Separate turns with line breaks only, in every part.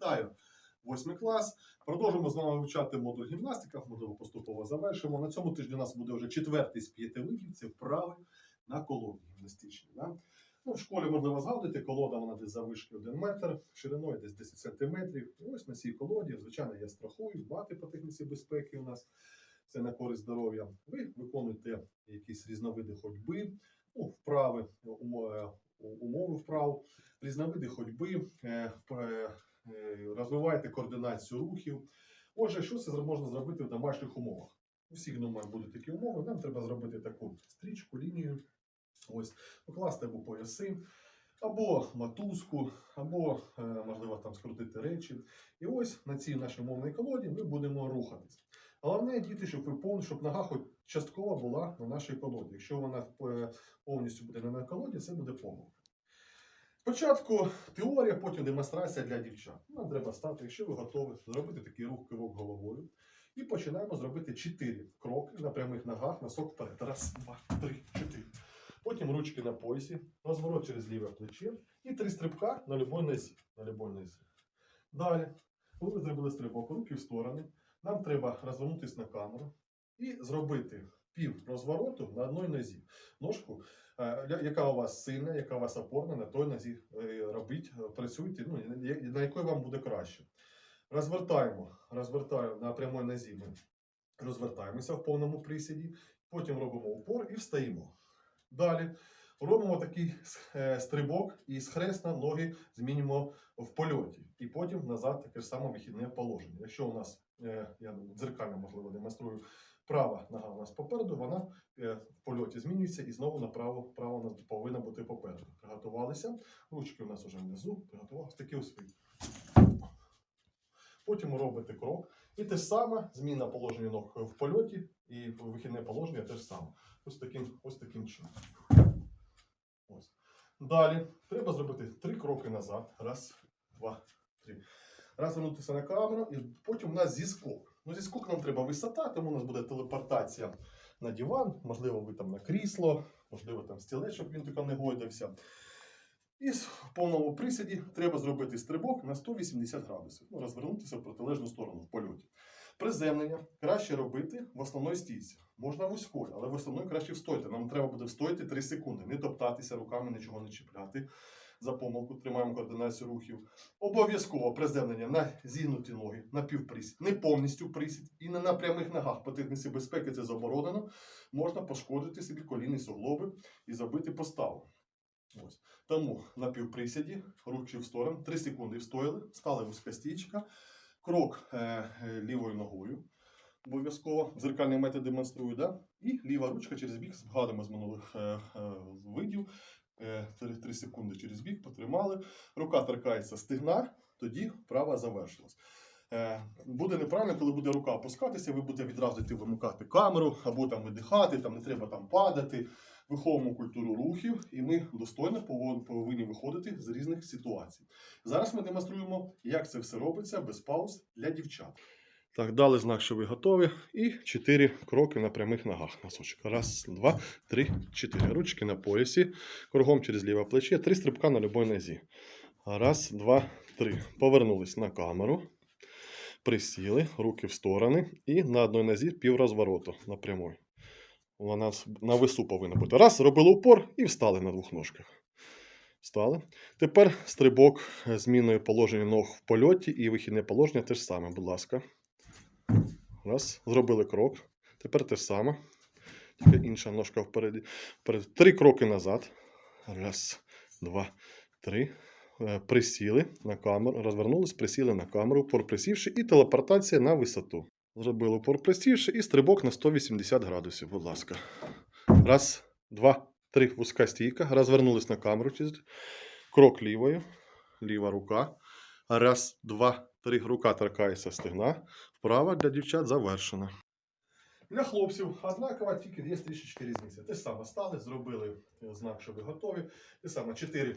Вітаю! Восьмий клас. Продовжимо з вами вивчати модуль гімнастика, можливо, поступово завершимо. На цьому тижні у нас буде вже четвертий з п'яти видів. Це вправи на колоді гімнастичні. Да? Ну, в школі, можливо, згадуєте, колода вона десь завишки 1 метр, шириною десь 10 сантиметрів. Ось на цій колоді, звичайно, я страхую, бати по техніці безпеки у нас. Це на користь здоров'я. Ви виконуєте якісь різновиди ходьби, ну, вправи, умо- е, умови вправ, різновиди ходьби, е, е, е, розвиваєте координацію рухів. Отже, що це можна зробити в домашніх умовах? У всіх вдома будуть такі умови. Нам треба зробити таку стрічку, лінію, ось, покласти або пояси, або мотузку, або, е, можливо, там скрутити речі. І ось на цій нашій умовній колоді ми будемо рухатись. Головне, діти, щоб ви повністю, щоб нога хоч частково була на нашій колоді. Якщо вона е, повністю буде на колоді, це буде помилка. Спочатку теорія, потім демонстрація для дівчат. Нам треба стати, якщо ви готові, зробити такий рух кивок головою. І починаємо зробити 4 кроки на прямих ногах, носок вперед. Раз, два, три, чотири. Потім ручки на поясі, розворот через ліве плече і три стрибка на любой нозі. На любой нозі. Далі, коли ви зробили стрибок, руки в сторони, нам треба розвернутися на камеру і зробити пів розвороту на одній нозі. Ножку Е, яка у вас сильна, яка у вас опорна, на той нозі е, робіть, е, працюйте, ну, на якої вам буде краще. Розвертаємо, розвертаємо на прямій нозі. Ми розвертаємося в повному присіді, потім робимо упор і встаємо. Далі робимо такий стрибок і схресно ноги змінюємо в польоті. І потім назад таке ж саме вихідне положення. Якщо у нас, я дзеркально можливо демонструю, права нога у нас попереду, вона е, в польоті змінюється і знову направо право у нас повинна бути попереду. Приготувалися. Ручки у нас вже внизу, приготувалися. Такі ось. Потім робите крок. І те саме, зміна положення ног в польоті і вихідне положення те ж саме. Ось таким, ось таким чином. Ось. Далі треба зробити три кроки назад. Раз, два, три. Розвернутися на камеру, і потім у нас зіскок. Ну, зіскок нам треба висота, тому у нас буде телепортація на диван, можливо, ви там на крісло, можливо, там стілець, щоб він тако не гойдався. І в повному присіді треба зробити стрибок на 180 градусів. Ну, розвернутися в протилежну сторону в польоті. Приземлення краще робити в основній стійці. Можна вузькою, але в основній краще встояти. Нам треба буде встояти 3 секунди. Не топтатися руками, нічого не чіпляти. За помилку тримаємо координацію рухів. Обов'язково приземлення на зігнуті ноги, на півприсід, не повністю присід і не на прямих ногах. По техніці безпеки це заборонено. Можна пошкодити собі колінні суглоби і забити поставу. Ось. Тому на півприсіді, руки в сторону, 3 секунди встояли, стали вузька стічка, крок е, е, лівою ногою. Обов'язково дзеркальний метод демонструю, да? і ліва ручка через бік, згадуємо з минулих е, е, видів. 3, секунди через бік потримали. Рука торкається стегна, тоді права завершилась. Е, Буде неправильно, коли буде рука опускатися, ви будете відразу йти вимикати камеру або там видихати, там не треба там падати. Виховуємо культуру рухів, і ми достойно повинні виходити з різних ситуацій. Зараз ми демонструємо, як це все робиться без пауз для дівчат. Так, дали знак, що ви готові. І чотири кроки на прямих ногах. Носочок. Раз, два, три, чотири. Ручки на поясі. Кругом через ліве плече. Три стрибка на любой нозі. Раз, два, три. Повернулись на камеру. Присіли, руки в сторони. І на одній нозі піврозвороту на прямой. Вона с- на весу повинна бути. Раз, робили упор і встали на двох ножках. Встали. Тепер стрибок зміною положення ног в польоті і вихідне положення те ж саме, будь ласка. Раз, зробили крок. Тепер те саме. Тільки інша ножка впереді. Вперед. Три кроки назад. Раз, два, три. Е, Присіли на камеру, розвернулись, присіли на камеру, упор присівши, і телепортація на висоту. Зробили упор присівши і стрибок на 180 градусів, будь ласка. Раз, два, три. Вузька стійка. Розвернулись на камеру. Крок лівою. Ліва рука. Раз, два, три. Рука торкається стегна. Вправа для дівчат завершена. Для хлопців однакова, тільки є трішечки різниця. Те ж саме стали, зробили е, знак, що ви готові. Те саме чотири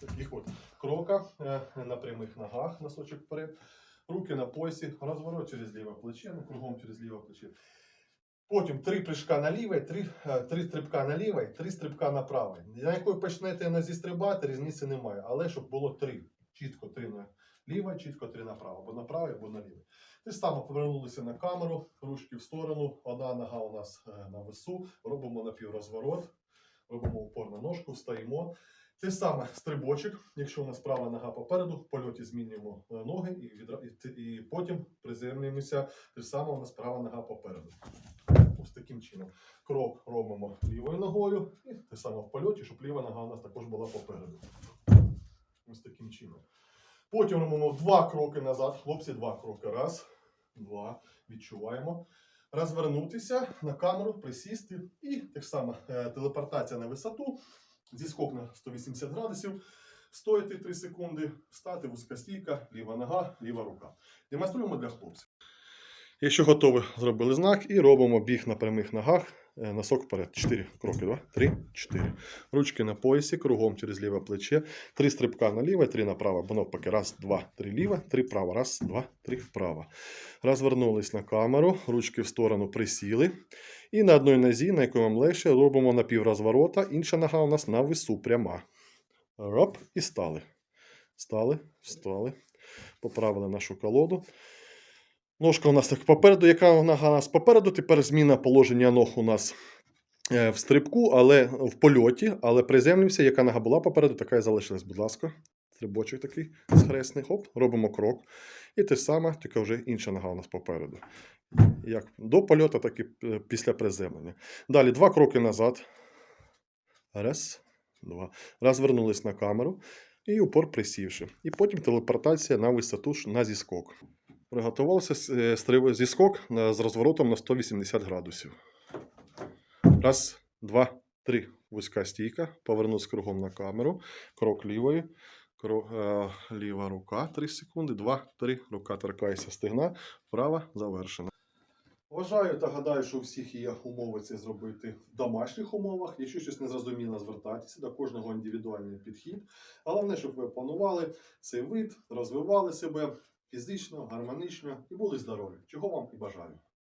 таких от крока е, на прямих ногах, носочок вперед. Руки на поясі, розворот через ліве плече, ну, кругом через ліве плече. Потім три прыжка на ліве, три, е, три стрибка на ліве, три стрибка на праве. На якої почнете нозі стрибати, різниці немає. Але щоб було три. Чітко три на ліва, чітко три направо, або направо, або наліво. Те саме повернулися на камеру, ручки в сторону, одна нога у нас е, на весу, робимо напіврозворот, робимо упор на ножку, встаємо. Те саме стрибочок, якщо у нас права нога попереду, в польоті змінюємо е, ноги і, відра... і, потім приземлюємося. Те саме у нас права нога попереду. Ось таким чином. Крок робимо лівою ногою, і те саме в польоті, щоб ліва нога у нас також була попереду. Ось таким чином. Потім робимо два кроки назад. Хлопці, два кроки. Раз, два. Відчуваємо. Розвернутися на камеру, присісти. І так само е, телепортація на висоту. Зіскок на 180 градусів. Стояти 3 секунди, встати, вузька стійка, ліва нога, ліва рука. Демонструємо для хлопців. Якщо готові, зробили знак і робимо біг на прямих ногах. Е, Носок вперед. 4 кроки. 2, 3, 4. Ручки на поясі, кругом через ліве плече. Три стрибка наліво, три направо. Або навпаки. Раз, два, три ліво, три вправо. Раз, два, три вправо. Розвернулись на камеру, ручки в сторону присіли. І на одній нозі, на вам легше, робимо напіврозворота. Інша нога у нас на весу пряма. Роп і стали. Стали, встали. Поправили нашу колоду. Ножка у нас так попереду, яка нога у нас попереду. Тепер зміна положення ног у нас е, в стрибку, але в польоті, але приземлюємося, яка нога була попереду, така і залишилась, будь ласка. Стрибочок такий схресний. Хоп, робимо крок. І те саме, тільки вже інша нога у нас попереду. Як до польоту, так і е, після приземлення. Далі два кроки назад. Раз, два. Розвернулись на камеру і упор присівши. І потім телепортація на висоту на зіскок. Приготувався с- е, стриб- зіскок з розворотом на 180 градусів. Раз, два, три. Вузька стійка. Повернусь кругом на камеру. Крок лівої. Крок, е, ліва рука 3 секунди. Два, три. Рука торкається стегна. Права завершена. Вважаю та гадаю, що у всіх є умови це зробити в домашніх умовах. Якщо щось не зрозуміло, звертайтеся до кожного індивідуальний підхід. Головне, щоб ви планували цей вид, розвивали себе фізично, гармонічно і були здорові. Чого вам і бажаю.